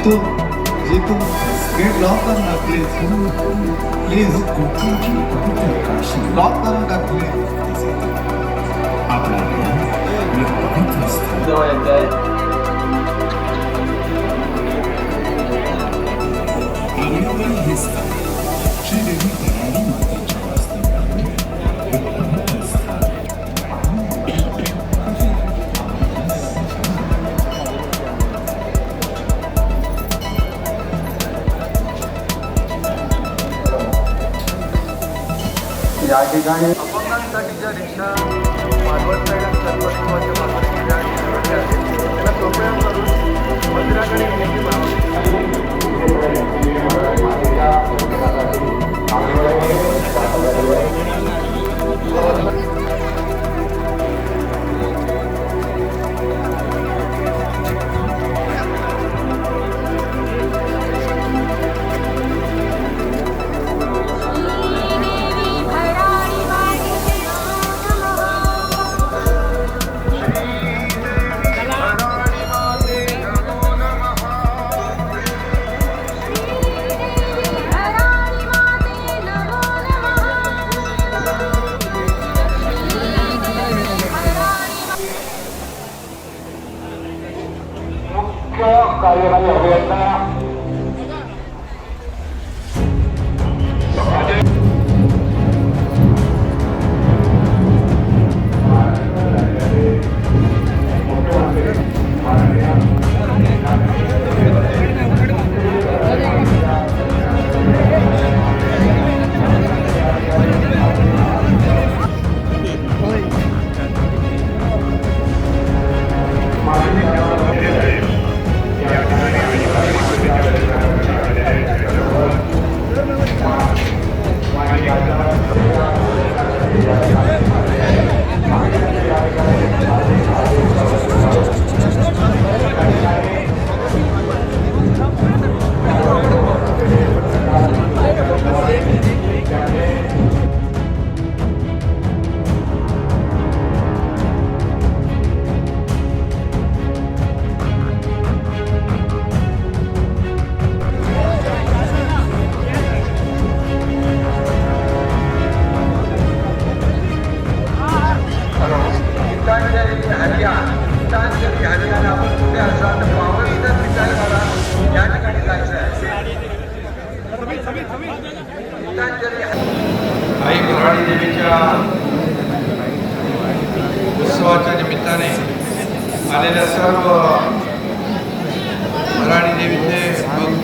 जेतो जेतो gate lock करून टाक प्लीज प्लीज लॉक करून टाक प्लीज आपला ध्यान या ठिकाणी अपंगांसाठी ज्या रिक्षा मालवण त्याला कृपया करून मंदिराकडे येण्याची मागणी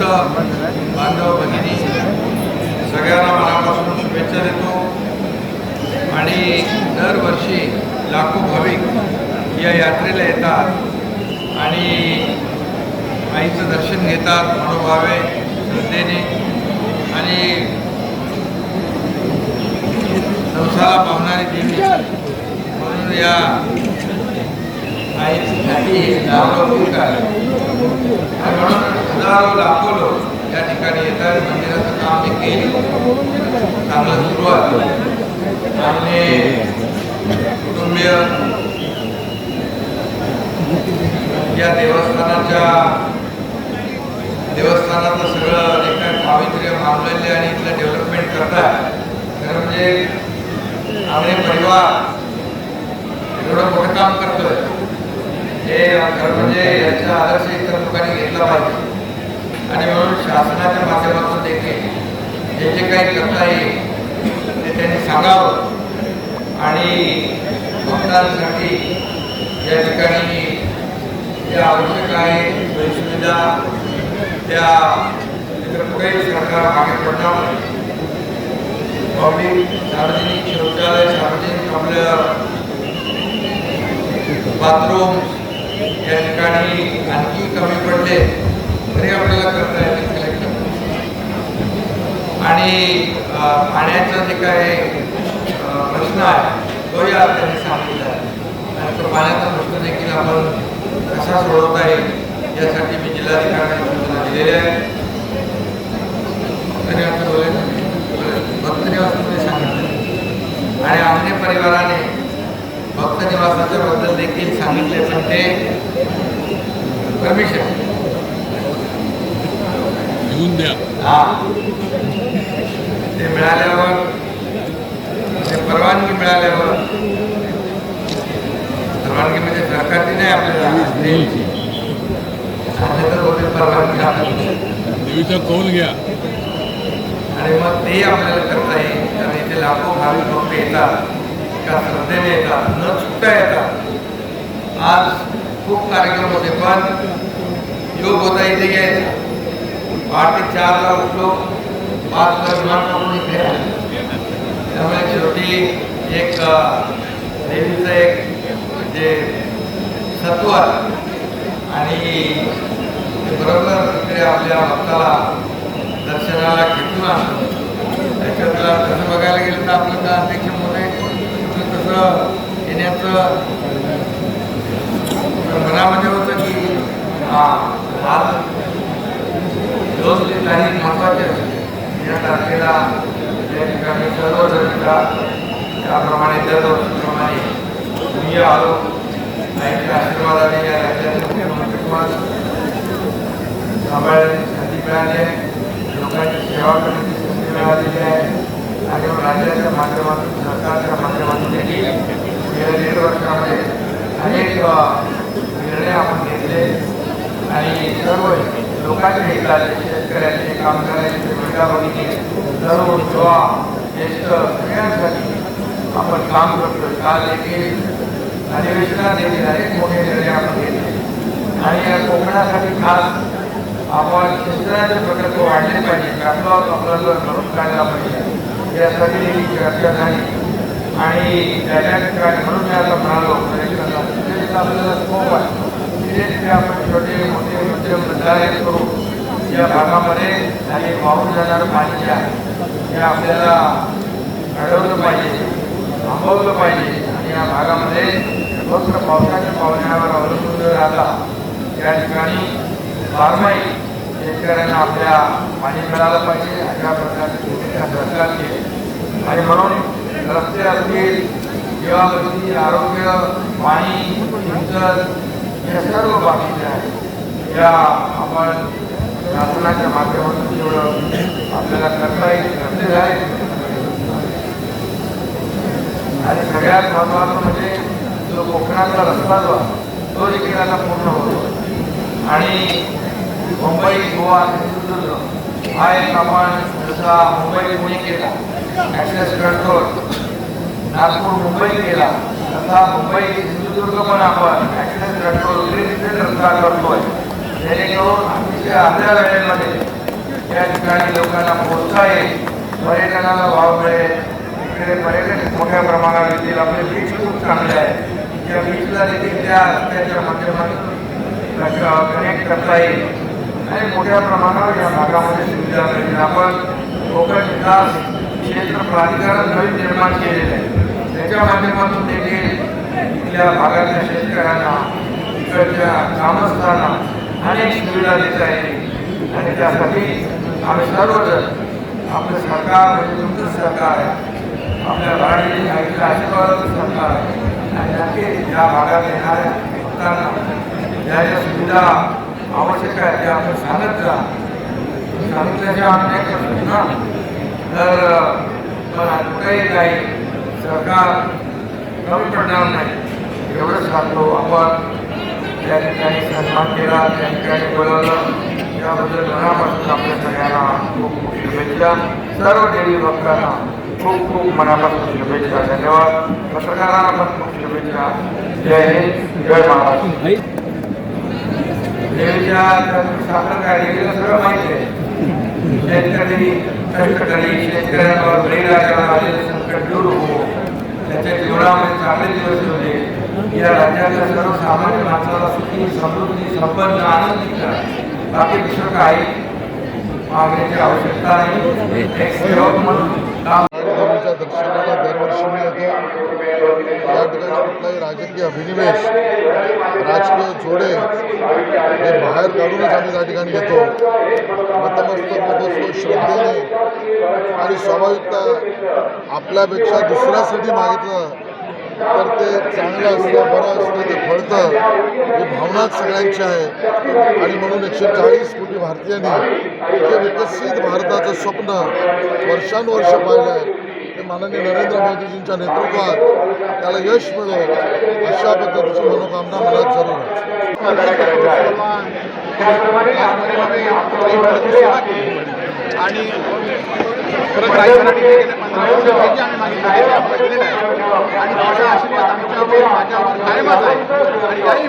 बांधव भगिनी सगळ्यांना मनापासून शुभेच्छा देतो. आणि दरवर्षी लाखो भाविक या यात्रेला येतात आणि आईचं दर्शन घेतात मनोभावे श्रद्धेने. आणि नवसाला पावणारी देवी म्हणून या आईची ख्याती नावलौकिक आहे आणि म्हणून हजारो लाखो लोक या ठिकाणी येतात मंदिराचं काम देखील चांगलं सुरू आहे आणि कुटुंबीय या देवस्थानाच्या देवस्थानाचं सगळं जे काय पावित्र्य मानलेले आणि इथलं डेव्हलपमेंट करतात खरं म्हणजे आमचे परिवार एवढं मोठं काम करतोय हे म्हणजे याचा आदर्श इतर लोकांनी घेतला पाहिजे. आणि म्हणून शासनाच्या माध्यमातून देखील जे जे काही करता येईल ते त्यांनी सांगावं. आणि भक्तांसाठी या ठिकाणी जे आवश्यक आहे सोयीसुविधा त्या इतर कुठेही सरकार मागे पडणार पब्लिक सार्वजनिक शौचालय सार्वजनिक आपल्या बाथरूम या ठिकाणी आणखी कमी पडले तरी आपल्याला करता येईल कलेक्टर आणि पाण्याचा जे काय प्रश्न आहे तोही आज त्यांनी सांगितला. आणि तो पाण्याचा प्रश्न देखील आपण कसा सोडवता येईल यासाठी मी जिल्हाधिकाऱ्यांना सूचना दिली आहे. आणि आता भक्त निवासामध्ये सांगितलं. आणि आमच्या परिवाराने भक्त निवासाच्या बद्दल देखील सांगितले. पण ते परमिशन घेऊन द्या. हा. ते मिळाल्यावर ते परवानगी मिळाल्यावर परवानगी म्हणजे सरकारची नाही आपल्याला. परवानगी. देवीचा कौल घ्या. आणि मग ते आपल्याला करता येईल. कारण इथे लाखो भाविक भक्त येतात त्या श्रद्धेने येतात न चुकता येतात. आज खूप कार्यक्रम होते पण योग होता इथे यायचा पहाटे चारला उठलो पाचला विमान इथे त्यामुळे शेवटी एक देवीचं एक म्हणजे सत्व आणि बरोबर इकडे आपल्या भक्ताला दर्शनाला घेतून आणतो त्याच्यातला तसं बघायला गेलं तर आपलं अध्यक्ष मोदय तसं येण्याचं मनामध्ये होतं की हा आज दोन काही महत्त्वाचे या तारखेला या ठिकाणी सर्व जनता त्याप्रमाणे दरवर्षीप्रमाणे मी आलो. त्यांच्या आशीर्वादाने या राज्याचे मुख्यमंत्रीपद सांभाळण्याची संधी मिळाली आहे. लोकांची सेवा करण्याची संधी मिळालेली आहे. आणि राज्याच्या माध्यमातून सरकारच्या माध्यमातून देखील गेल्या दीड वर्षामध्ये अनेक अ, निर्णय आपण घेतले आणि सर्व लोकांच्या हिताचे शेतकऱ्याचे कामगारांचे महिला सर्व युवा ज्येष्ठ सगळ्यांसाठी आपण काम करतो काल देखील अधिवेशनात देखील अनेक मोठे निर्णय आपण घेतले आणि या कोकणासाठी खास आपण शेतकऱ्यांचे प्रकल्प वाढले पाहिजे बॅकलॉग आपल्याला करून काढला पाहिजे यासाठी देखील चर्चा झाली आणि त्याच्या ठिकाणी म्हणून मी आता म्हणालो म्हणजे आपल्याला स्कोप आहे तिथे तिथे आपण छोटे मोठे मध्यम बंधारे करू या भागामध्ये आणि वाहून जाणारं पाणी जे आहे ते आपल्याला अडवलं पाहिजे थांबवलं पाहिजे आणि या भागामध्ये फक्त पावसाच्या पावसावर अवलंबून न राहता या ठिकाणी बारमाही शेतकऱ्यांना आपल्या पाणी मिळालं पाहिजे अशा प्रकारचे भूमिका सरकारची आणि म्हणून रस्ते असतील जीवावृत्ती आरोग्य पाणी सिंचन या सर्व बाबी आहेत या आपण शासनाच्या माध्यमातून जेवढं आपल्याला करता येईल रस्ते झाले आणि सगळ्यात महत्वाचं म्हणजे जो कोकणातला रस्ता जो आहे तो देखील आता पूर्ण होतो. आणि मुंबई गोवा सिंधुदुर्ग हा एक आपण जसा मुंबई पुणे केला ॲक्सेस कंट्रोल नागपूर मुंबई केला तसा मुंबई सिंधुदुर्ग पण आपण ॲक्सेस कंट्रोल डिजिटल रस्ता करतोय. जेणेकरून अतिशय अर्ध्या वेळेमध्ये या ठिकाणी लोकांना पोहोचता येईल. पर्यटनाला वाव मिळेल. इकडे पर्यटन मोठ्या प्रमाणात येतील. आपले बीच खूप चांगले आहे त्या बीचला देखील त्या रस्त्याच्या माध्यमातून कनेक्ट करता येईल. आणि मोठ्या प्रमाणावर या भागामध्ये सुविधा मिळतील. आपण कोकण विकास क्षेत्र प्राधिकरण नवीन निर्माण केलेलं आहे. त्याच्या माध्यमातून देखील इथल्या भागातल्या शेतकऱ्यांना इकडच्या ग्रामस्थांना अनेक सुविधा देत आहे. आणि त्यासाठी आम्ही सर्वजण आपलं सरकार म्हणजे तुमचं सरकार आहे आपल्या मराठी आईच्या आशीर्वादाचं सरकार आणि नक्कीच या भागात येणाऱ्या भक्तांना ज्या ज्या सुविधा आवश्यक आहेत त्या आपण सांगत जा. सांगितल्याशिवाय आम्ही नाही करू ना. तर पण कुठेही काही सरकार कमी पडणार नाही. एवढंच सांगतो आपण त्या ठिकाणी सन्मान केला त्या ठिकाणी बोलवलं त्याबद्दल मनापासून आपल्या सगळ्यांना खूप खूप शुभेच्छा. सर्व देवी भक्तांना खूप खूप मनापासून शुभेच्छा. धन्यवाद. पत्रकारांना पण खूप शुभेच्छा. जय हिंद. जय महाराष्ट्र. देवीच्या साखर काय देवीला सगळं माहिती आहे. शेतकरी कष्टकरी शेतकऱ्यांवर बळीराजाला आलेलं संकट दूर हो त्याच्या जीवनामध्ये चांगले दिवस होते. या राज्यातल्या सर्वसामान्य माणसाला सुखी समृद्धी संपन्न आनंदी करा. बाकी दुसरं काही मागण्याची आवश्यकता नाही. एक सेवक म्हणून काम देवीच्या दर्शनाला दरवर्षी मी येतो या ठिकाणी कुठलाही राजकीय अभिनिवेश राजकीय जोडे हे बाहेर काढूनच आम्ही त्या ठिकाणी घेतो. नतमस्तक श्रद्धेने आणि स्वाभाविकता आपल्यापेक्षा दुसऱ्यासाठी मागितलं तर ते चांगलं असतं बरं असतं ते फळतं ही भावनाच सगळ्यांची आहे. आणि म्हणून एकशे चाळीस कोटी भारतीयांनी ते विकसित भारताचं स्वप्न वर्षानुवर्ष पाहिलं आहे माननीय नरेंद्र मोदीजींच्या नेतृत्वात त्याला यश मिळो अशा पद्धतीची मनोकामना मनात जरूर आहे आणि पंधरा आम्ही मागितलं ते दिलेलं आहे आणि आशीर्वाद आमच्यावर माझ्यावर कायमच आहे आणि